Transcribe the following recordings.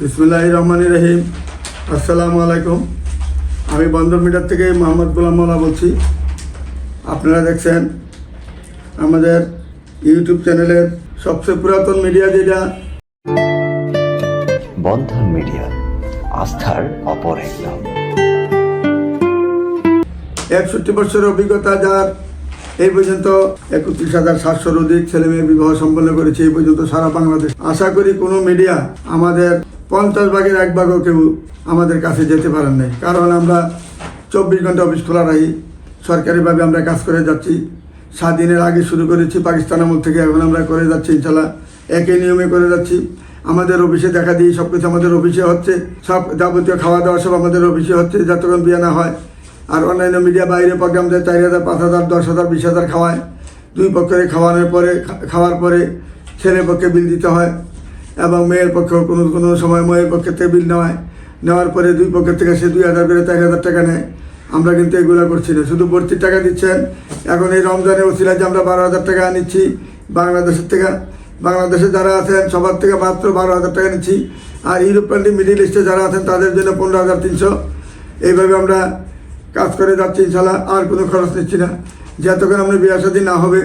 বিসমুল্লাহ রহমান রহিম আসসালামু আলাইকুম আমি বন্দর মিটার থেকে মোহাম্মদ গোলাম মোল্লা বলছি। আপনারা দেখছেন আমাদের ইউটিউব চ্যানেলের সবচেয়ে পুরাতন মিডিয়া যেটা। বন্ধন মিডিয়া আস্থার অপর এক নাম। একষট্টি বছরের অভিজ্ঞতা যার এই পর্যন্ত একত্রিশ হাজার সাতশোর অধিক ছেলে মেয়ে বিবাহ সম্পন্ন করেছে এই পর্যন্ত সারা বাংলাদেশ। আশা করি কোনো মিডিয়া আমাদের পঞ্চাশ ভাগের এক ভাগও কেউ আমাদের কাছে যেতে পারেন নাই। কারণ আমরা চব্বিশ ঘণ্টা অফিস খোলা রাখি, সরকারিভাবে আমরা কাজ করে যাচ্ছি। স্বাধীনের আগে শুরু করেছি পাকিস্তান আমল থেকে, এখন আমরা করে যাচ্ছি ইনশাল্লাহ। একই নিয়মে করে যাচ্ছি। আমাদের অফিসে দেখা দিই সব কিছু আমাদের অফিসে হচ্ছে। সব যাবতীয় খাওয়া দাওয়া সব আমাদের অফিসে হচ্ছে, যতক্ষণ বিয়ে না হয়। আর অন্যান্য মিডিয়া বাইরে প্রোগ্রাম দেয়, চার হাজার, পাঁচ হাজার, দশ হাজার, বিশ হাজার খাওয়ায়। দুই পক্ষের খাওয়ানোর পরে খাওয়ার পরে ছেলের পক্ষে বিল দিতে হয়। এবং মেয়ের পক্ষেও কোনো কোনো সময় মেয়ের পক্ষের থেকে বিল নেওয়ায়। নেওয়ার পরে দুই পক্ষের থেকে সে দুই হাজার করে এক হাজার টাকা নেয়। আমরা কিন্তু এগুলো করছি না। শুধু ভর্তির টাকা দিচ্ছেন। এখন এই রমজানে ওসিলা যে আমরা বারো হাজার টাকা নিচ্ছি বাংলাদেশের থেকে, বাংলাদেশে যারা আছেন, সবার থেকে মাত্র বারো হাজার টাকা নিচ্ছি। আর ইউরোপ কান্ট্রি, মিডিল ইস্টে যারা আছেন, তাদের জন্য পনেরো হাজার তিনশো। এইভাবে আমরা কাজ করে যাচ্ছি ইনশাল্লাহ আর কোনো খরচ নিচ্ছি না। যতক্ষণ আমরা বিয়ার সাথে না হবে,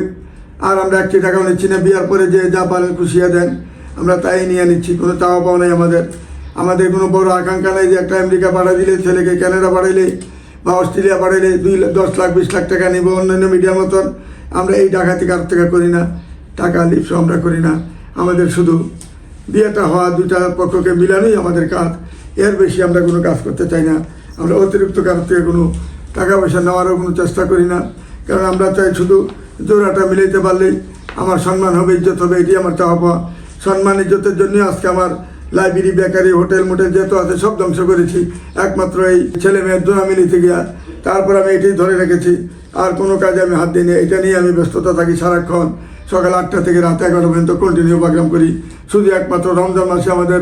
আর আমরা একটি টাকাও নিচ্ছি না। বিয়ার পরে যে যা পারেন খুশিয়া দেন। আমরা তাই নিয়ে নিচ্ছি, কোনো চাওয়া পাওয়া নেই আমাদের। আমাদের কোনো বড় আকাঙ্ক্ষা নেই যে একটা আমেরিকা পাঠা দিলে, ছেলেকে কানাডা পাঠাইলে বা অস্ট্রেলিয়া পাঠাইলে দুই দশ লাখ, বিশ লাখ টাকা নিব অন্যান্য মিডিয়ার মতন। আমরা এই ডাকাতি কার থেকে করি না, টাকা লিপস আমরা করি না। আমাদের শুধু বিয়েটা হওয়া দুটা পক্ষকে মিলানোই আমাদের কাজ। এর বেশি আমরা কোনো কাজ করতে চাই না। আমরা অতিরিক্ত কারোর থেকে কোনো টাকা পয়সা নেওয়ারও কোনো চেষ্টা করি না। কারণ আমরা চাই শুধু জোড়াটা মিলাইতে পারলেই আমার সম্মান হবে, ইজ্জত হবে এটি আমার চাওয়া পাওয়া। সম্মান ইজ্জতের জন্য আজকে আমার লাইব্রেরি, বেকারি, হোটেল, মোটেল যেহেতু আছে সব ধ্বংস করেছি। একমাত্র এই ছেলে মেয়ের জন্য আমি নিতে গিয়া। তারপর আমি এটাই ধরে রেখেছি। আর কোনো কাজে আমি হাত দিইনি। এটা নিয়ে আমি ব্যস্ততা থাকি সারাক্ষণ। সকাল আটটা থেকে রাত এগারোটা পর্যন্ত কন্টিনিউ প্রোগ্রাম করি। শুধু একমাত্র রমজান মাসে আমাদের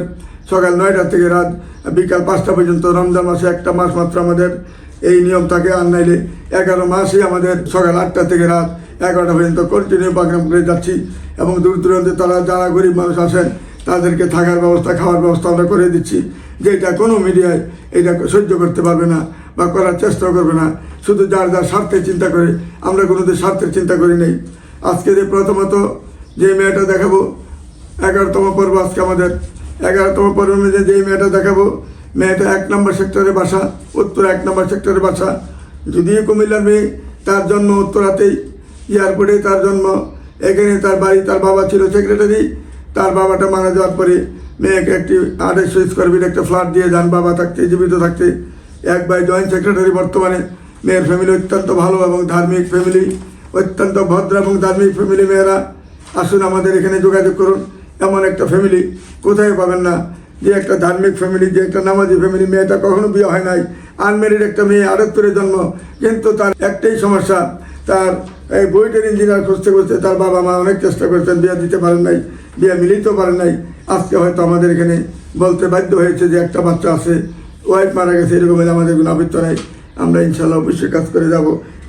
সকাল নয়টা থেকে রাত বিকাল পাঁচটা পর্যন্ত রমজান মাসে একটা মাস মাত্র আমাদের এই নিয়ম থাকে আর নাইলে এগারো মাসই আমাদের সকাল আটটা থেকে রাত এগারোটা পর্যন্ত কন্টিনিউ প্রোগ্রাম করে যাচ্ছি এবং দূর দূরান্তে তারা যারা গরিব মানুষ আসেন তাদেরকে থাকার ব্যবস্থা, খাওয়ার ব্যবস্থা আমরা করে দিচ্ছি। যেটা কোনো মিডিয়ায় এটা সহ্য করতে পারবে না বা করার চেষ্টা করবে না। শুধু যার যার স্বার্থের চিন্তা করে, আমরা কোনোদিন স্বার্থের চিন্তা করি নেই। আজকে যে প্রথমত যে মেয়েটা দেখাবো, এগারোতম পর্ব আজকে আমাদের। এগারোতম পর্ব যেই মেয়েটা দেখাবো মেয়েটা এক নম্বর সেক্টরে বাসা উত্তর এক নম্বর সেক্টরে বাসা যদিও কুমিল্লার মেয়ে তার জন্ম উত্তরাতেই, এয়ারপোর্টে তার জন্ম, এখানে তার বাড়ি, তার বাবা ছিল সেক্রেটারি, তার বাবাটা মারা যাওয়ার পরে মেয়েকে একটি আড়াইশো স্কোয়ার ফিট একটা ফ্ল্যাট দিয়ে যান, বাবা থাকতে, জীবিত থাকতে। এক ভাই জয়েন্ট সেক্রেটারি বর্তমানে, মেয়ের ফ্যামিলি অত্যন্ত ভালো এবং ধার্মিক ফ্যামিলি অত্যন্ত ভদ্র এবং ধার্মিক ফ্যামিলি মেয়েরা। আসুন আমাদের এখানে যোগাযোগ করুন, এমন একটা ফ্যামিলি কোথায় পাবেন না যে একটা ধার্মিক ফ্যামিলি যে একটা নামাজি ফ্যামিলি মেয়েটা কখনো বিয়ে হয় নাই। আনমেরিড একটা মেয়ে আটাত্তরের জন্ম। কিন্তু তার একটাই সমস্যা, তার এই বইটার ইঞ্জিনিয়ার খুঁজতে খুঁজতে তার বাবা মা অনেক চেষ্টা করেছেন, বিয়ে দিতে পারেন নাই, বিয়ে মিলিতেও পারেন নাই। আজকে হয়তো আমাদের এখানে বলতে বাধ্য হয়েছে যে একটা বাচ্চা আছে ওয়াইফ মারা গেছে এরকমের আমাদের কোনো আবৃত্ত নাই। আমরা ইনশাল্লাহ অবশ্যই কাজ করে যাব।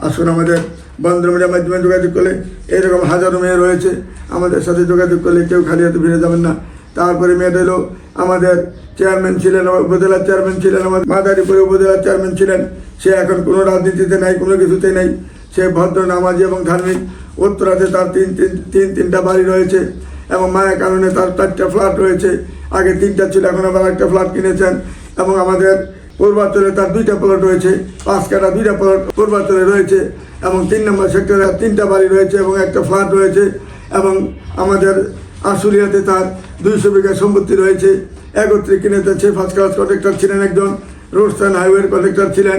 আসুন আমাদের বন্ধ মিডিয়ার মাধ্যমে যোগাযোগ করলে, এরকম হাজারো মেয়ে রয়েছে। আমাদের সাথে যোগাযোগ করলে কেউ খালি হাতে ফিরে যাবেন না। তারপরে মেয়েটা এলো আমাদের চেয়ারম্যান ছিলেন, উপজেলার চেয়ারম্যান ছিলেন, আমাদের মাদারীপুরে উপজেলার চেয়ারম্যান ছিলেন। সে এখন কোনো রাজনীতিতে নাই, কোনো কিছুতে নেই। সে ভদ্র নামাজি এবং ধার্মিক। উত্তরাতে তার তিন তিন তিন, তিনটা বাড়ি রয়েছে এবং মায়ের কারণে তার চারটা ফ্ল্যাট রয়েছে। আগে তিনটা ছিল, এখন আবার একটা ফ্ল্যাট কিনেছেন এবং আমাদের পূর্বাঞ্চলে তার দুইটা প্লট রয়েছে, পাঁচ কাটা দুইটা প্লট পূর্বাঞ্চলে রয়েছে এবং তিন নম্বর সেক্টরে তিনটা বাড়ি রয়েছে এবং একটা ফ্ল্যাট রয়েছে এবং আমাদের আশুলিয়াতে তার দুইশো বিঘা সম্পত্তি রয়েছে। একত্রে কিনেছে সে ফার্স্ট ক্লাস কন্ট্রাক্টর ছিলেন একজন রোডস অ্যান্ড হাইওয়ের কন্ট্রাক্টর ছিলেন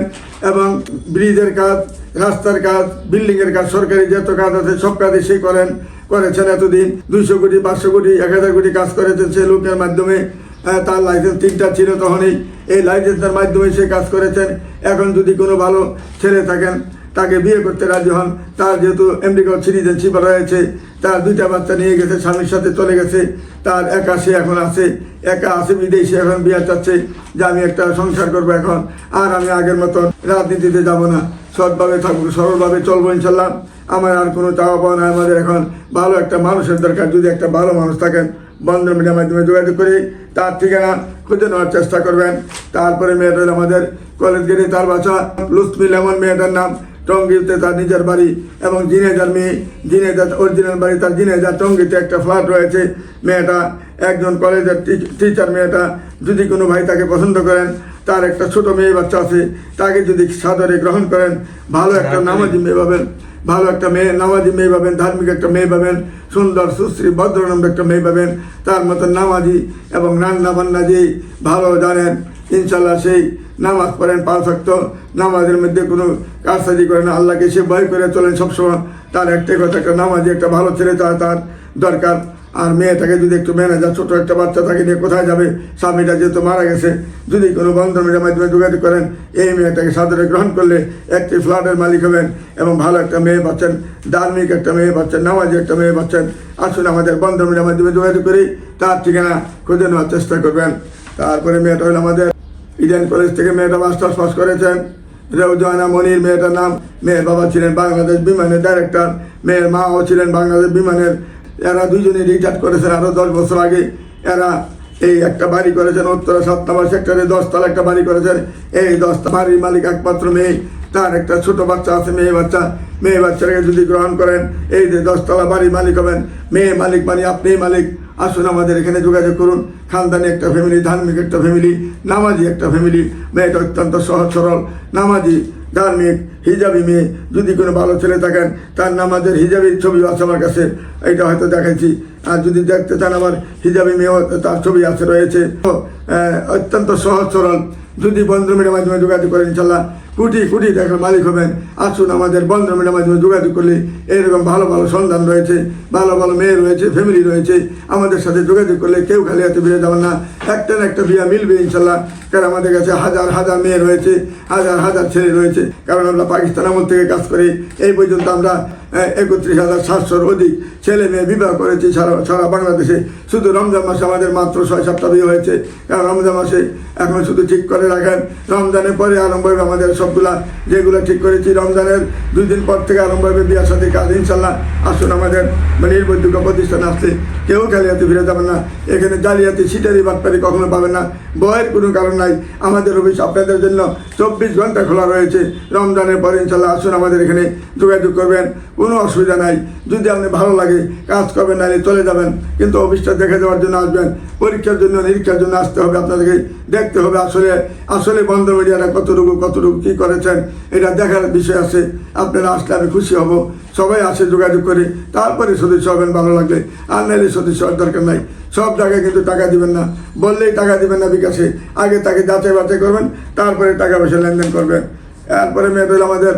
এবং ব্রিজের কাজ, রাস্তার কাজ বিল্ডিংয়ের কাজ, সরকারি যত কাজ আছে সব কাজই সেই করেন, করেছেন এতদিন। দুইশো কোটি, পাঁচশো কোটি, এক হাজার কোটি কাজ করেছেন সে লোকের মাধ্যমে। তার লাইসেন্স তিনটা ছিল তখনই। এই লাইসেন্সের মাধ্যমে সে কাজ করেছেন। এখন যদি কোনো ভালো ছেলে থাকেন, তাকে বিয়ে করতে রাজি হন। তার যেহেতু আমেরিকা সিটিজেনশিপ রয়েছে তার দুইটা বাচ্চা নিয়ে গেছে, স্বামীর সাথে চলে গেছে, তার একা সে এখন আছে, একা আছে, বিদেশে এখন বিয়ে চাচ্ছে, যে আমি একটা সংসার করব এখন, আর আমি আগের মতন রাজনীতিতে যাব না। সৎভাবে থাকব, সরলভাবে চলবো ইনশাল্লাহ। আমার আর কোনো চাওয়া পাওয়া নাই। আমাদের এখন ভালো একটা মানুষের দরকার। যদি একটা ভালো মানুষ থাকেন, বন্ধন মিডিয়ার মাধ্যমে যোগাযোগ করে তার ঠিকানা খুঁজে নেওয়ার চেষ্টা করবেন। তারপরে মেয়েটা আমাদের কলেজ গেটে তার বাসা লুসমি লেমন মেয়েটার নাম টঙ্গিতে তার নিজের বাড়ি এবং জিনেজার মেয়ে জিনেজার অরিজিনাল বাড়ি তার জিনেজার টঙ্গিতে একটা ফ্ল্যাট রয়েছে। মেয়েটা একজন কলেজের টিচার মেয়েটা যদি কোনো ভাই তাকে পছন্দ করেন তার একটা ছোট মেয়ে বাচ্চা আছে তাকে যদি সাদরে গ্রহণ করেন ভালো একটা নামাজি মেয়ে পাবেন ভালো একটা মেয়ে নামাজি মেয়ে পাবেন ধার্মিক একটা মেয়ে পাবেন সুন্দর সুশ্রী ভদ্রনম্র একটা মেয়ে পাবেন তার মতো নামাজি এবং রান্না বান্না যেই ভালো জানেন ইনশাল্লাহ সেই নামাজ পড়েন পাঁচ ভক্ত নামাজের মধ্যে কোনো কাজসাজি করেন না। আল্লাহকে সে ভয় করে চলেন সবসময়। তার একটাই কথা, একটা নামাজি, একটা ভালো ছেলে তার তার দরকার। আর মেয়েটাকে যদি একটু ম্যানেজার, ছোটো একটা বাচ্চা তাকে নিয়ে কোথায় যাবে? স্বামীটা যেহেতু মারা গেছে, যদি কোনো বন্ধন মিডিয়ার মাধ্যমে যোগাযোগ করেন, এই মেয়েটাকে সাদরে গ্রহণ করলে একটি ফ্ল্যাটের মালিক হবেন এবং ভালো একটা মেয়ে পাচ্ছেন, ধার্মিক একটা মেয়ে পাচ্ছেন, নামাজি একটা মেয়ে পাচ্ছেন। আসুন আমাদের বন্ধন মিডিয়ার মাধ্যমে যোগাযোগ করি, তার ঠিকানা খুঁজে নেওয়ার চেষ্টা করবেন। তারপরে মেয়েটা হলো আমাদের ইডেন কলেজ থেকে মেয়েটা মাস্টার্স পাস করেছেন। রেউজানা মনির, মেয়েটার নাম মেয়ের বাবা ছিলেন বাংলাদেশ বিমানের ডাইরেক্টর মেয়ের মাও ছিলেন বাংলাদেশ বিমানের। এরা দুজনে রিটায়ার করেছেন আরও দশ বছর আগে। এরা এই একটা বাড়ি করেছেন উত্তরা নম্বর সেক্টরে দশতলা একটা বাড়ি করেছেন। এই দশটা বাড়ির মালিক একমাত্র মেয়ে। তার একটা ছোট বাচ্চা আছে, মেয়ে বাচ্চা। মেয়ে বাচ্চাকে যদি গ্রহণ করেন, এই যে দশতলা বাড়ির মালিক হবেন। মেয়ে মালিক মানে আপনি মালিক। আসুন আমাদের এখানে যোগাযোগ করুন। খানদানি একটা ফ্যামিলি ধার্মিক একটা ফ্যামিলি নামাজি একটা ফ্যামিলি মেয়েটা অত্যন্ত সহজ, সরল। নামাজি, ধার্মিক, হিজাবি মেয়ে। যদি কোনো ভালো ছেলে থাকেন, তার নামাজের হিজাবি ছবি আছে আমার কাছে। এটা হয়তো দেখাইছি। আর যদি দেখতে চান আমার হিজাবি মেয়েও তার ছবি আছে, রয়েছে। অত্যন্ত সহজ, সরল। যদি বন্ধুমিনের মাধ্যমে যোগাযোগ করেন, ইনশাল্লাহ। কোটি কোটি টাকার মালিক হবেন। আসুন আমাদের বন্ধুমিনের মাধ্যমে যোগাযোগ করলে এরকম ভালো ভালো সন্তান রয়েছে, ভালো ভালো মেয়ে রয়েছে ফ্যামিলি রয়েছে, আমাদের সাথে যোগাযোগ করলে কেউ খালি হাতে বিয়ে যাবেন না। একটা না একটা বিয়া মিলবে ইনশাল্লাহ, কারণ আমাদের কাছে হাজার হাজার মেয়ে রয়েছে, হাজার হাজার ছেলে রয়েছে। কারণ আমরা পাকিস্তান আমল থেকে কাজ করি, এই পর্যন্ত আমরা একত্রিশ হাজার সাতশোর অধিক ছেলে মেয়ে বিবাহ করেছি সারা সারা বাংলাদেশে। শুধু রমজান মাসে আমাদের মাত্র ছয় সাতটা বিয়ে হয়েছে। কারণ রমজান মাসে এখন শুধু ঠিক করে রাখেন। রমজানের পরে আরম্ভ হবে আমাদের সবগুলা, যেগুলো ঠিক করেছি রমজানের দুই দিন পর থেকে আরম্ভ হবে বিয়ার সাথে কাজ, ইনশাল্লাহ। আসুন আমাদের মানে প্রতিষ্ঠান আসলে কেউ জালিয়াতি ফিরে যাবেন না। এখানে জালিয়াতি, সিটারি, বাটপারি কখনো পাবেন না। বয়ের কোনো কারণ নাই। আমাদের অফিস আপনাদের জন্য চব্বিশ ঘণ্টা খোলা রয়েছে। রমজানের পরে ইনশাল্লাহ আসুন আমাদের এখানে যোগাযোগ করবেন। কোনো অসুবিধা নাই। যদি আপনি ভালো লাগে, কাজ করবেন, নাহলে চলে যাবেন। কিন্তু অফিসটা দেখে দেওয়ার জন্য আসবেন। পরীক্ষার জন্য, নিরীক্ষার জন্য আসতে হবে আপনাদেরকে। দেখতে হবে আসলে আসলে বন্ধ মিডিয়ারা কতটুকু কতটুকু কী করেছেন, এটা দেখার বিষয় আছে। আপনারা আসলে আমি খুশি হব। সবাই আসে, যোগাযোগ করে, তারপরে সদস্য হবেন ভালো লাগলে। আর নাহলে সদস্য হওয়ার দরকার নাই। সব জায়গায় কিন্তু টাকা দিবেন না। বললেই টাকা দিবেন না বিকাশে। আগে তাকে যাচাই বাছাই করবেন, তারপরে টাকা পয়সা লেনদেন করবেন। এরপরে মেয়েটা আমাদের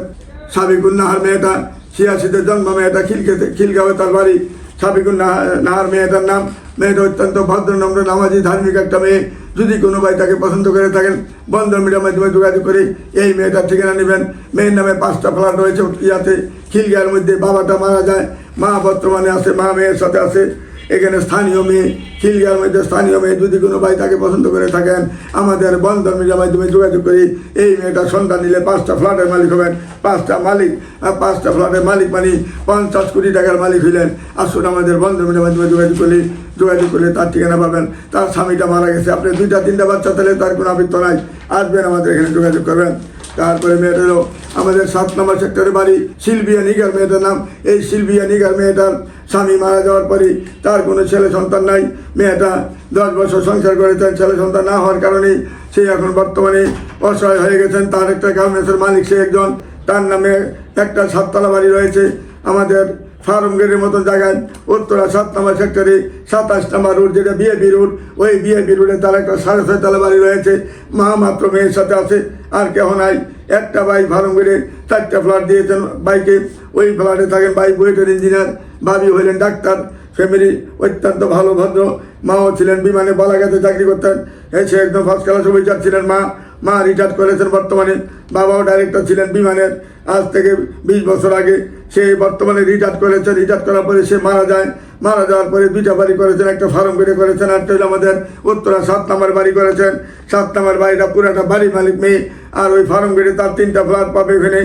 সাবিকুন নাহার মেয়েটা। ছিয়াশিতে জন্ম মেয়েটা খিলকেতে খিলগাঁওয়ে তার বাড়ি সাবিকুন নাহার মেয়েটার নাম মেয়েটা অত্যন্ত ভদ্র নম্র নামাজি, ধার্মিক একটা মেয়ে। যদি কোনো ভাই তাকে পছন্দ করে থাকেন বন্ধন মিডিয়ার মাধ্যমে যোগাযোগ করে, এই মেয়েটার ঠিকানা নেবেন। মেয়ের নামে পাঁচটা ফ্ল্যাট রয়েছে, ইয়াতে খিলগাঁয়ের মধ্যে বাবাটা মারা যায়, মা বর্তমানে আছে মা মেয়ের সাথে আছে। এখানে স্থানীয় মেয়ে খিলগার মধ্যে স্থানীয় মেয়ে যদি কোনো ভাই তাকে পছন্দ করে থাকেন, আমাদের বন্ধন মিডিয়ার মাধ্যমে যোগাযোগ করি। এই মেয়েটার সন্তান নিলে পাঁচটা ফ্ল্যাটের মালিক হবেন। পাঁচটা মালিক পাঁচটা ফ্ল্যাটের মালিক মানে পঞ্চাশ কোটি টাকার মালিক হইলেন। আসুন আমাদের বন্ধন মিডিয়ার মাধ্যমে যোগাযোগ করি। যোগাযোগ করলে তার ঠিকানা পাবেন। তার স্বামীটা মারা গেছে। আপনি দুইটা, তিনটা বাচ্চা, তাহলে তার কোনো আবৃত্ত নাই। আসবেন আমাদের এখানে যোগাযোগ করবেন। তারপরে মেয়েটা হলো আমাদের সাত নম্বর সেক্টরে বাড়ি শিলবিয়া নিগার মেয়েটার নাম। এই শিলবিয়া নিগার মেয়েটার স্বামী মারা যাওয়ার পরে তার কোনো ছেলে সন্তান নাই, মেয়েটা দশ বছর সংসার করেছেন ছেলে সন্তান না হওয়ার কারণে সে এখন বর্তমানে অসহায় হয়ে গেছেন। তার একটা গার্মেন্টসের মালিক সে একজন। তার নামে একটা সাততলা বাড়ি রয়েছে। আমাদের ফার্ম গেটের মতো জায়গায় উত্তরা সাত নম্বর সেক্টরে সাতাশ নম্বর রোড, যেটা বিএপি রোড, ওই বিএপি রোডে তার একটা সাড়ে ছয় তলা বাড়ি রয়েছে। মা মাত্র মেয়ের সাথে আছে, আর কেহ নাই। একটা বাইক ফার্ম গেটে চারটা ফ্ল্যাট দিয়েছেন বাইকে। ওই ফ্ল্যাটে থাকেন বাইক বুয়েটের ইঞ্জিনিয়ার ভাবি হইলেন ডাক্তার, ফ্যামিলি অত্যন্ত ভালো, ভদ্র। মাও ছিলেন বিমানে বলাগাতে চাকরি করতেন। এসে একদম ফার্স্ট ক্লাস অফিসার ছিলেন মা। মা রিটায়ার করেছেন বর্তমানে। বাবাও ডাইরেক্টর ছিলেন বিমানের। আজ থেকে বিশ বছর আগে সে বর্তমানে রিটায়ার করেছেন রিটায়ার করার পরে সে মারা যায়। মারা যাওয়ার পরে দুইটা বাড়ি করেছেন, একটা ফার্ম বেড়ে করেছেন একটা হলো আমাদের উত্তরা সাত নম্বর বাড়ি করেছেন। সাত নম্বর বাড়িটা পুরাটা বাড়ি মালিক মেয়ে। আর ওই ফার্ম বেড়ে তার তিনটা ফ্ল্যাট পাবে এখানে।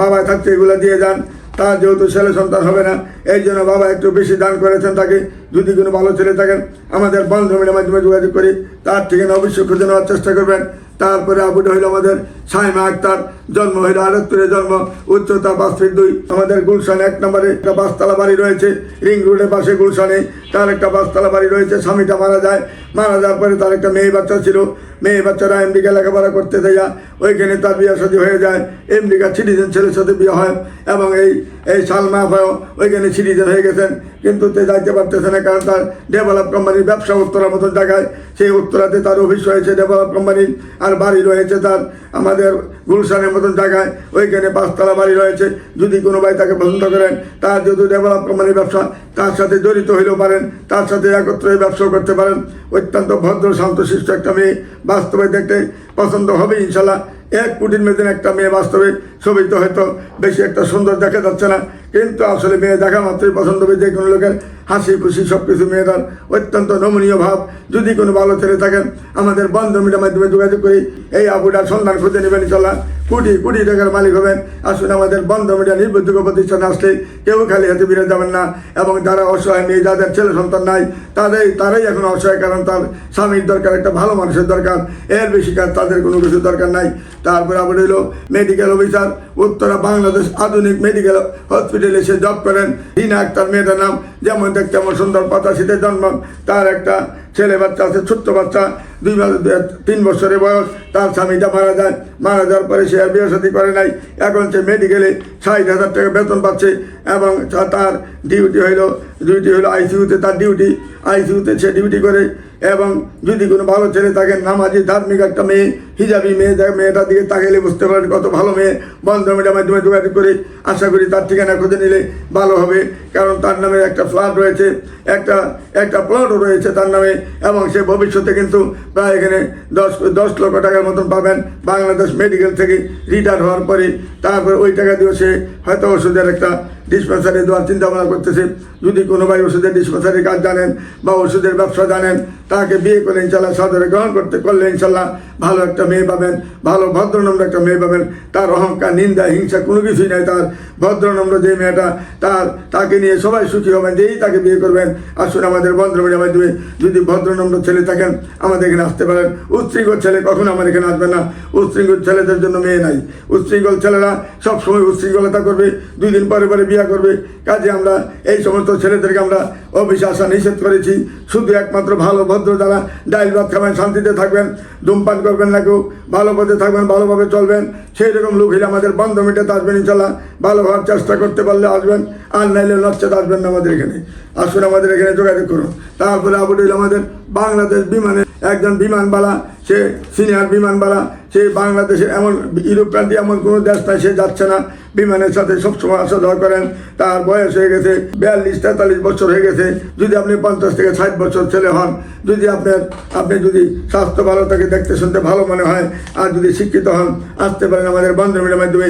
বাবা থাকতে এগুলো দিয়ে যান। তার যেহেতু ছেলে সন্তান হবে না, এই জন্য বাবা একটু বেশি দান করেছেন তাকে। যদি কোনো ভালো ছেলে থাকেন, আমাদের বান্ধবীর মাধ্যমে যোগাযোগ করি। তার ঠিকানা অবশ্যই খুঁজে নেওয়ার চেষ্টা করবেন। তারপরে আবুটা হইল আমাদের সাইমা আক্তার। জন্ম হইল আটাত্তরে জন্ম, উচ্চতা পাঁচ ফিট দুই। আমাদের গুলশানে এক নম্বরে একটা বাসতলা বাড়ি রয়েছে, রিং রোডের পাশে গুলশানে। তার একটা বাসতলা বাড়ি রয়েছে, স্বামীটা মারা যায়। মারা যাওয়ার পরে তার একটা মেয়ে বাচ্চা ছিল। মেয়ে বাচ্চারা আমেরিকা লেখাপড়া করতে দেয়া, ওইখানে তার বিয়ে শাদী হয়ে যায়। আমেরিকা সিটিজেন ছেলের সাথে বিয়ে হয় এবং এই এই সালমা আফাও ওইখানে সিটিজেন হয়ে গেছেন। কিন্তু তে যাইতে পারতেছে না কারণ তার ডেভেলপ কোম্পানির ব্যবসা উত্তরার মতন জায়গায়। সেই উত্তরাতে তার অফিস রয়েছে ডেভেলপ কোম্পানির আর বাড়ি রয়েছে তার আমাদের গুলশানের মতন জায়গায় ওইখানে পাঁচতলা বাড়ি রয়েছে। যদি কোনো ভাই তাকে পছন্দ করেন, তার যেহেতু ডেভেলপ কোম্পানির ব্যবসা, তার সাথে জড়িত হইলেও পারেন, তার সাথে একত্রে ব্যবসাও করতে পারেন। অত্যন্ত ভদ্র শান্তশিষ্ট একটা মেয়ে। বাস্তবে দেখতে পছন্দ হবে ইনশাল্লাহ। এক কোটির মেয়েদের একটা মেয়ে বাস্তবে ছবি তো হয়তো, বেশি একটা সুন্দর দেখা যাচ্ছে না। কিন্তু আসলে মেয়ে দেখা মাত্রই পছন্দ হবে যে কোনো লোকের। হাসি খুশি সব কিছু মেয়েটার অত্যন্ত নমনীয় ভাব। যদি কোনো ভালো ছেলে থাকেন, আমাদের বন্ধ মিডিয়ার মাধ্যমে যোগাযোগ করি। এই আবুটার সন্ধান খুঁজে নেবেন, ইনশাল্লাহ। কোটি কোটি টাকার মালিক হবেন। আসুন আমাদের বন্ধ মিডিয়া নির্ভরযোগ্য প্রতিষ্ঠানে আসলে কেউ খালি হাতে ফিরে যাবেন না এবং যারা অসহায় মেয়ে, যাদের ছেলে সন্তান নাই, তাদের, তারাই এখন অসহায় কারণ তার স্বামীর দরকার, একটা ভালো মানুষের দরকার। এর বেশি কাজ তাদের কোনো কিছু দরকার নাই। তারপরে আবার হইল মেডিকেল অফিসার উত্তরা বাংলাদেশ আধুনিক মেডিকেল হসপিটালে সে জব করেন। রিনা আক্তার মেয়েটার নাম, যেমন দেখতে তেমন সুন্দর পঁচাশিতে জন্ম, তার একটা ছেলে বাচ্চা আছে, ছোট্ট বাচ্চা, দুই তিন বছরের বয়স, তার স্বামীটা মারা যায়। মারা যাওয়ার পরে সে আর বিয়ে করে নাই। এখন সে মেডিকেলে ষাট হাজার টাকা বেতন পাচ্ছে এবং তার ডিউটি হইল ডিউটি হইল আইসিউতে তার ডিউটি আইসিউতে সে ডিউটি করে এবং যদি কোনো ভালো ছেলে থাকে, নামাজি ধার্মিক একটা মেয়ে, হিজাবি মেয়ে মেয়েটার দিকে তাকাইলে বুঝতে পারেন কত ভালো মেয়ে। বন্ধ মিডিয়ার মাধ্যমে যোগাযোগ করে আশা করি তার ঠিকানা খুঁজে নিলে ভালো হবে। কারণ তার নামে একটা ফ্ল্যাট রয়েছে, একটা একটা প্লটও রয়েছে তার নামে, এবং সে ভবিষ্যতে কিন্তু প্রায় এখানে দশ দশ লক্ষ টাকার মতন পাবেন বাংলাদেশ মেডিকেল থেকে রিটায়ার হওয়ার পরে। তারপর ওই টাকা দিয়ে সে হয়তো ওষুধের একটা ডিসপেন্সারি দেওয়ার চিন্তা ভাবনা করতেছে। যদি কোনো ভাই ওষুধের ডিসপেন্সারি কাজ জানেন বা ওষুধের ব্যবসা জানেন, তাকে বিয়ে করে ইনশাল্লাহ সাদরে গ্রহণ করতে করলে ইনশাল্লাহ ভালো একটা মেয়ে পাবেন, ভালো ভদ্রনম্র একটা মেয়ে পাবেন। তার অহংকার, নিন্দা, হিংসা কোনো কিছুই নাই। তার ভদ্রনম্র যে মেয়েটা, তার, তাকে নিয়ে সবাই সুখী হবেন, যেই তাকে বিয়ে করবেন। আসুন আমাদের বন্ধুমের মাধ্যমে যদি ভদ্রনম্র ছেলে থাকেন, আমাদের এখানে আসতে পারেন। উচ্ছৃঙ্খল ছেলে কখনো আমার এখানে আসবে না। উচ্ছৃঙ্খল ছেলেদের জন্য মেয়ে নাই। উচ্ছৃঙ্খল ছেলেরা সবসময় উচ্ছৃঙ্খলতা করবে। দুই দিন পরে পরে বিয়ে করবে। কাজে আমরা এই সমস্ত ছেলেদেরকে আমরা আসা নিষেধ করেছি। শুধু একমাত্র ভালো ভদ্র যারা ডাইল ভাত খাবেন, শান্তিতে থাকবেন, ধূমপান করবেন না কেউ, ভালো পথে থাকবেন, ভালোভাবে চলবেন। সেই রকম লোক হলে আমাদের বন্ধ মিটাতে আসবেন ইনশাল্লাহ। ভালো হওয়ার চেষ্টা করতে পারলে আসবেন, আর নাইলে নচ্ছাতে আসবেন না আমাদের এখানে। আসুন আমাদের এখানে যোগাযোগ করুন। তারপরে আবুল আমাদের বাংলাদেশ বিমানে একজন বিমানবালা, সে সিনিয়র বিমানবালা সে বাংলাদেশের এমন ইউরোপ কান্ট্রি এমন কোনো দেশ নাই, সে যাচ্ছে না। বিমানের সাথে সবসময় আসা যাওয়া করেন। তার বয়স হয়ে গেছে বিয়াল্লিশ, তেতাল্লিশ বছর হয়ে গেছে। যদি আপনি পঞ্চাশ থেকে ষাট বছর ছেলে হন, যদি আপনার, আপনি যদি স্বাস্থ্য ভালো থাকে, দেখতে শুনতে ভালো মনে হয়, আর যদি শিক্ষিত হন, আসতে পারেন আমাদের বান্ধবীর মাধ্যমে।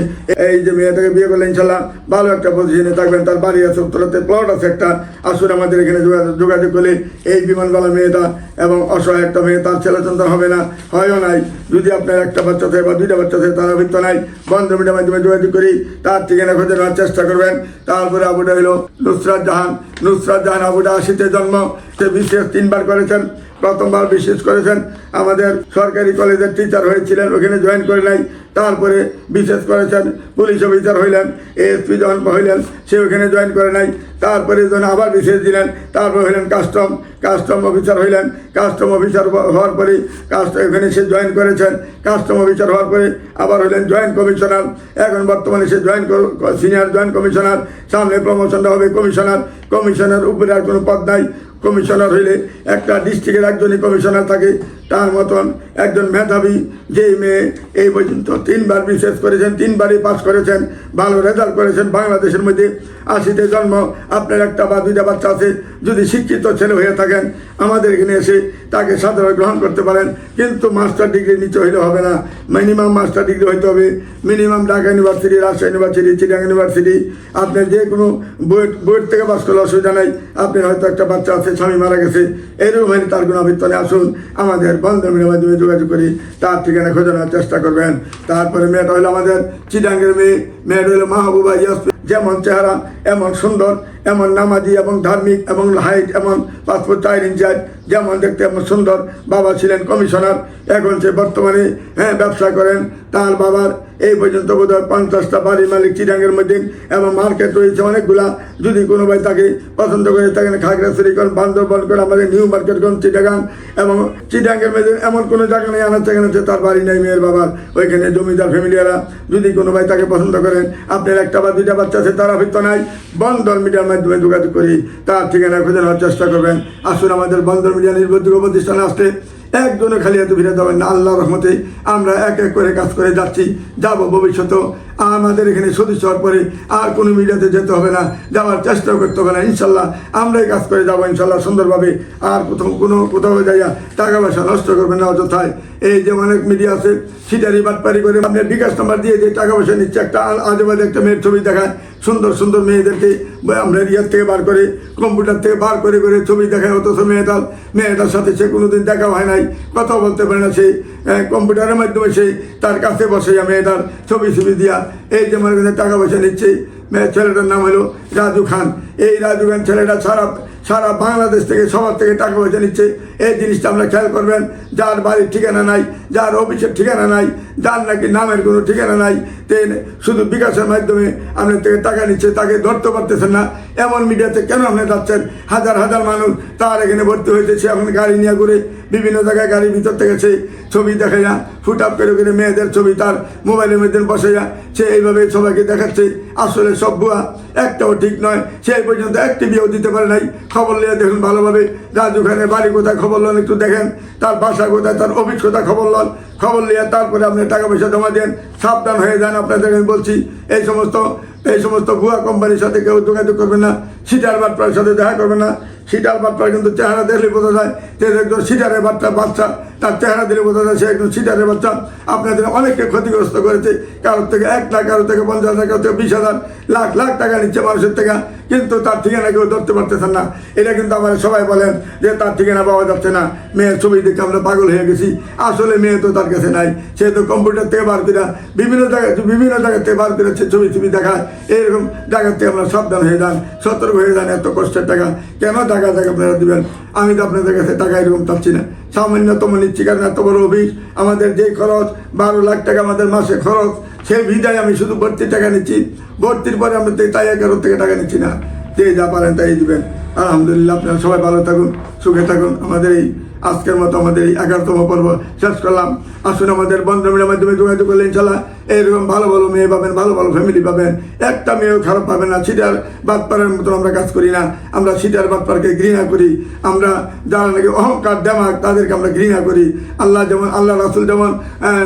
এই যে মেয়েটাকে বিয়ে করলে ইনশাল্লাহ ভালো একটা পজিশনে থাকবেন। তার বাড়ি আছে, উত্তরাতে প্লট আছে একটা। আসুন আমাদের এখানে যোগাযোগ যোগাযোগ করলে এই বিমানবালা মেয়েটা এবং অসহায় একটা মেয়ে, তার ছেলে সন্তান হবে না। হয়ও নাই। যদি আপনার একটা বাচ্চা থাকে বা দুইটা বাচ্চা থাকে তার ভিত্ত নাই। বন্ধ মিটার মাধ্যমে যোগাযোগ করি, তার ঠিকানা খোঁজে নেওয়ার চেষ্টা করবেন। তারপরে আবুটা হইল নুসরাত জাহান। নুসরাত জাহান আবুটা আশিতে জন্ম। সে বিশেষ তিনবার করেছেন। প্রথমবার বিশেষ করেছেন। আমাদের সরকারি কলেজের টিচার হয়েছিলেন, ওখানে জয়েন করে নাই। তারপরে বিশেষ করেছেন পুলিশ অফিসার হইলেন এএসপি যখন হইলেন, সে ওখানে জয়েন করে নাই। তারপরে যখন আবার বিশেষ দিলেন, তারপর হইলেন কাস্টম কাস্টম অফিসার হইলেন। কাস্টম অফিসার হওয়ার পরে কাস্টম এখানে সে জয়েন করেছেন। কাস্টম অফিসার হওয়ার পরে আবার হইলেন জয়েন্ট কমিশনার এখন বর্তমানে সে জয়েন্ট সিনিয়র জয়েন্ট কমিশনার সামনে প্রমোশনটা হবে কমিশনার কমিশনার উপরে আর কোনো পদ নাই। কমিশনার হইলে একটা ডিস্ট্রিক্টের একজনই কমিশনার থাকে, তার মতন একজন মেধাবী যে মেয়ে এই পর্যন্ত তিনবার বিশেষ করেছেন, তিনবারই পাস করেছেন, ভালো রেজাল্ট করেছেন, বাংলাদেশের মধ্যে আশিতে জন্ম, আপনার একটা বা দুইটা বাচ্চা আছে, যদি শিক্ষিত ছেলে হয়ে থাকেন, আমাদের এখানে এসে তাকে সাধারণ গ্রহণ করতে পারেন। কিন্তু মাস্টার ডিগ্রি নিচে হইলে হবে না। মিনিমাম মাস্টার ডিগ্রি হইতে হবে। Minimum Dhaka university Rajshahi university Chittagong university আপনার যে কোনো বইয়ের বইয়ের থেকে পাস করলে অসুবিধা নাই। আপনার হয়তো একটা বাচ্চা আছে, স্বামী মারা গেছে। এরকম হয়নি তার কোনো নেই। আসুন, আমাদের বন্ধনের মাধ্যমে যোগাযোগ করি। তার ঠিকানা খোঁজানোর চেষ্টা করবেন। তারপরে মেয়েটা হলো আমাদের চিটাঙ্গের মেয়ে। মেয়েটা হলো মাহবুবা ইয়াসমিন। যেমন চেহারা, এমন সুন্দর। এমন নামাজি এবং ধার্মিক এবং হাইট এমন পাসপোর্ট চার ইঞ্চার্জ যেমন দেখতে এমন সুন্দর বাবা ছিলেন কমিশনার, এখন সে বর্তমানে হ্যাঁ ব্যবসা করেন, তার বাবার এই পর্যন্ত বোধ হয় পঞ্চাশটা বাড়ি মালিক চিরাঙ্গের মধ্যে এবং মার্কেট রয়েছে অনেকগুলা। যদি কোনো ভাই তাকে পছন্দ করে থাকেন, খাগড়াছড়ি কোন, বান্দরবন কোন, আমাদের নিউ মার্কেট কোন, চিটাগাং এবং চিটাঙ্গের মধ্যে এমন কোনো জায়গা নেই আনার সেখানে তার বাড়ি নেই, মেয়ের বাবার, ওইখানে জমিদার ফ্যামিলিয়ারা যদি কোনো ভাই তাকে পছন্দ করেন, আপনার একটা বা দুইটা বাচ্চা আছে, তারা হয়তো নাই, বন্দর মিডিয়ার মাধ্যমে যোগাযোগ করি, তার ঠিকানা খুঁজে নেওয়ার চেষ্টা করবেন। আসুন আমাদের বন্দর মিডিয়া নির্ভরযোগ্য প্রতিষ্ঠানে আসলে একজনও খালি এত ভিড়ে দেবেন না আল্লাহ রহমতে আমরা এক এক করে কাজ করে যাচ্ছি, যাব ভবিষ্যতেও। আমাদের এখানে সদস্য হওয়ার পরে আর কোনো মিডিয়াতে যেতে হবে না, যাওয়ার চেষ্টাও করতে হবে না, ইনশাল্লাহ আমরাই কাজ করে যাব, ইনশাল্লাহ সুন্দরভাবে। আর কোথাও, কোনো কোথাও যাইয়া টাকা পয়সা নষ্ট করবে না, অযথায়। এই যে অনেক মিডিয়া আছে, সিটারি বাটপারি করে আপনার বিকাশ নাম্বার দিয়ে যে টাকা পয়সা নিচ্ছে, একটা আ- আজে বাজে একটা মেয়ের ছবি দেখায়, সুন্দর সুন্দর মেয়েদেরকে আমরা রিয়ার থেকে বার করে, কম্পিউটার থেকে বার করে করে ছবি দেখায়, অথচ মেয়েটার মেয়েটার সাথে সে কোনোদিন দেখা হয় নাই, কথা বলতে পারে না সে কম্পিউটারের মাধ্যমে সে তার কাছে বসে যা মেয়েটার ছবি ছবি দিয়া এই যে আমার কাছে টাকা পয়সা নিচ্ছে মেয়ে ছেলেটার নাম হলো রাজু খান। এই রাজু খান ছেলেটা সারা সারা বাংলাদেশ থেকে, সবার থেকে টাকা পয়সা নিচ্ছে। এই জিনিসটা আমরা খেয়াল করবেন, যার বাড়ির ঠিকানা নাই, যার অফিসের ঠিকানা নাই, যার নাকি নামের কোনো ঠিকানা নাই তে শুধু বিকাশের মাধ্যমে আপনার থেকে টাকা নিচ্ছে, তাকে ধরতে পারতেছেন না। এমন মিডিয়াতে কেন আপনি যাচ্ছেন? হাজার হাজার মানুষ তার এখানে ভর্তি হয়েছে, সে এখন গাড়ি নিয়ে ঘুরে বিভিন্ন জায়গায় গাড়ির ভিতর থেকে সে ছবি দেখে না ফুট আপ করে করে মেয়েদের ছবি তার মোবাইলের মধ্যে বসে যা সে এইভাবে সবাইকে দেখাচ্ছে, আসলে সব ভুয়া, একটাও ঠিক নয়। সে পর্যন্ত একটি বিয়েও দিতে পারে নাই। খবর নিয়ে দেখুন ভালোভাবে। রাজু খানের বাড়ি কোথায় খবর লন একটু দেখেন। তার বাসা কোথায়, তার অভিজ্ঞতা খবর লন। খবর নিয়ে তারপরে আপনি টাকা পয়সা জমা দেন, সাবধান হয়ে যান আপনাদের, আমি বলছি, এই সমস্ত এই সমস্ত ভুয়া কোম্পানির সাথে কেউ যোগাযোগ করবেন না, সিটার বাটপার সাথে দেখা করবেন না, সিটার বাটপার কিন্তু চেহারা দেখলে বোঝা যায় যে একজন সিটারের বাচ্চা বাচ্চা, তার চেহারা দিলে বোঝা যায় সে একজন সিটারের বাচ্চা। আপনাদের অনেককে ক্ষতিগ্রস্ত করেছে, কারোর থেকে এক লাখ, কারোর থেকে পঞ্চাশ হাজার কারোর থেকে বিশ হাজার, লাখ লাখ টাকা নিচ্ছে মানুষের থেকে। কিন্তু তার ঠিকানা কেউ ধরতে পারতেছেন না। এটা কিন্তু আমার সবাই বলেন যে তার ঠিকানা পাওয়া যাচ্ছে না। মেয়ের ছবি দেখে আমরা পাগল হয়ে গেছি। আসলে মেয়ে তো তার কাছে নাই। সে তো কম্পিউটার থেকে বার করে, বিভিন্ন জায়গায়, বিভিন্ন জায়গা থেকে বার সে ছবি ছবি দেখায়। এইরকম জায়গার থেকে আমরা সাবধান হয়ে যান, সতর্ক হয়ে যান এত কষ্টের টাকা। কেন টাকা টাকা আপনারা দিবেন? আমি তো আপনাদের কাছে টাকা এরকম চাচ্ছি না। সামান্যতম নিচ্ছি কারণ এত বড় অফিস। আমাদের যে খরচ, বারো লাখ টাকা আমাদের মাসে খরচ। সেই ভিজায় আমি শুধু ভর্তির টাকা নিচ্ছি। ভর্তির পরে আমরা তাই এগারো থেকে টাকা নিচ্ছি না। যে যা পারেন তাই দিবেন। আলহামদুলিল্লাহ আপনারা সবাই ভালো থাকুন, সুখে থাকুন। আমাদের এই আজকের মতো আমাদের এই এগারোতম পর্ব শেষ করলাম। আসুন আমাদের বন্ধুমিলের মাধ্যমে যোগাযোগ করলে ইনশাল্লাহ এইরকম ভালো ভালো মেয়ে পাবেন, ভালো ভালো ফ্যামিলি পাবেন। একটা মেয়েও খারাপ পাবেন না, সিটার বাটপাড়ের মতন আমরা কাজ করি না। আমরা সিটার বাটপারকে ঘৃণা করি। আমরা যারা নাকি অহংকার, দেমাক, তাদেরকে আমরা ঘৃণা করি। আল্লাহ যেমন, আল্লাহ রাসুল যেমন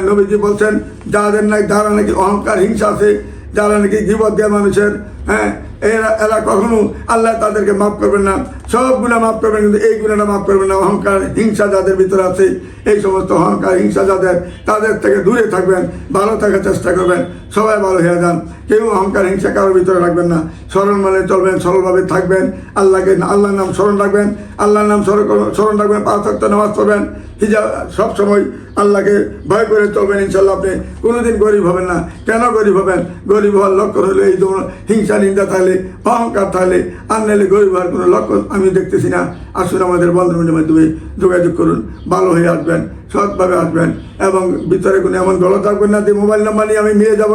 নবীজি বলছেন, যাদের নাকি, যারা নাকি অহংকার, হিংসা আছে, যারা নাকি জীবত দেয় মানুষের হ্যাঁ এরা এরা কখনো আল্লাহ তাদেরকে মাফ করবেন না। সব গুণা মাফ করবেন, কিন্তু এই গুণাটা মাফ করবেন না। অহংকার, হিংসা যাদের ভিতরে আছে, এই সমস্ত অহংকার, হিংসা যাদের, তাদের থেকে দূরে থাকবেন, ভালো থাকার চেষ্টা করবেন। সবাই ভালো হয়ে যান। কেউ অহংকার, হিংসা কারোর ভিতরে রাখবেন না। স্মরণ মানে চলবেন, সরলভাবে থাকবেন। আল্লাহকে, আল্লাহর নাম স্মরণ রাখবেন। আল্লাহর নাম স্মরণ রাখবেন, পাঁচ ওয়াক্ত নামাজ পড়বেন। হিজাব সবসময় আল্লাহকে ভয় করে চলবেন ইনশাল্লাহ আপনি কোনোদিন গরিব হবেন না। কেন গরিব হবেন? গরিব হওয়ার লক্ষণ হলো এই হিংসা, নিন্দা থাকলে অহংকার থাকলে আর নাহলে গরিব হওয়ার কোনো লক্ষণ আমি দেখতেছি না। আসুন আমাদের বন্ধুদের মাধ্যমে যোগাযোগ করুন, ভালো হয়ে আসবেন, সৎভাবে আসবেন এবং ভিতরে কোনো এমন গলা থাকবেন না যে মোবাইল নাম্বার নিয়ে আমি মিলে যাব,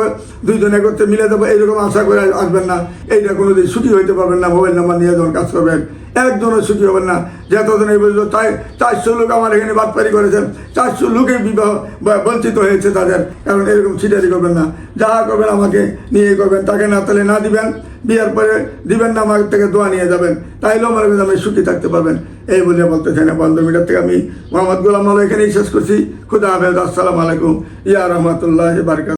দুইজন একত্রে মিলে যাব এইরকম আশা করে আসবেন না। এইটা কোনোদিন ছুটি হইতে পারবেন না, মোবাইল নাম্বার নিয়ে যখন কাজ করবেন একজনও সুখী হবেন না। যতদিন এই পর্যন্ত চাই চারশো লোক আমার এখানে বাটপারি করেছেন। চারশো লোকের বিবাহ বঞ্চিত হয়েছে তাদের। কারণ এরকম ছিটারি করবেন না। যা করবেন আমাকে নিয়ে করবেন। তাকে না তাহলে না দিবেন। বিয়ার পরে দিবেন না, আমার থেকে দোয়া নিয়ে যাবেন। তাইলেও মনে করেন আমি সুখী থাকতে পারবেন। এই বলে বলতে চাই না বন্ধ মিটার থেকে আমি মোহাম্মদ গোলাম আলো এখানেই শেষ করছি। খুদা হাফেজ। আসসালামু আলাইকুম। ইয়া রহমতুল্লাহ বারকাত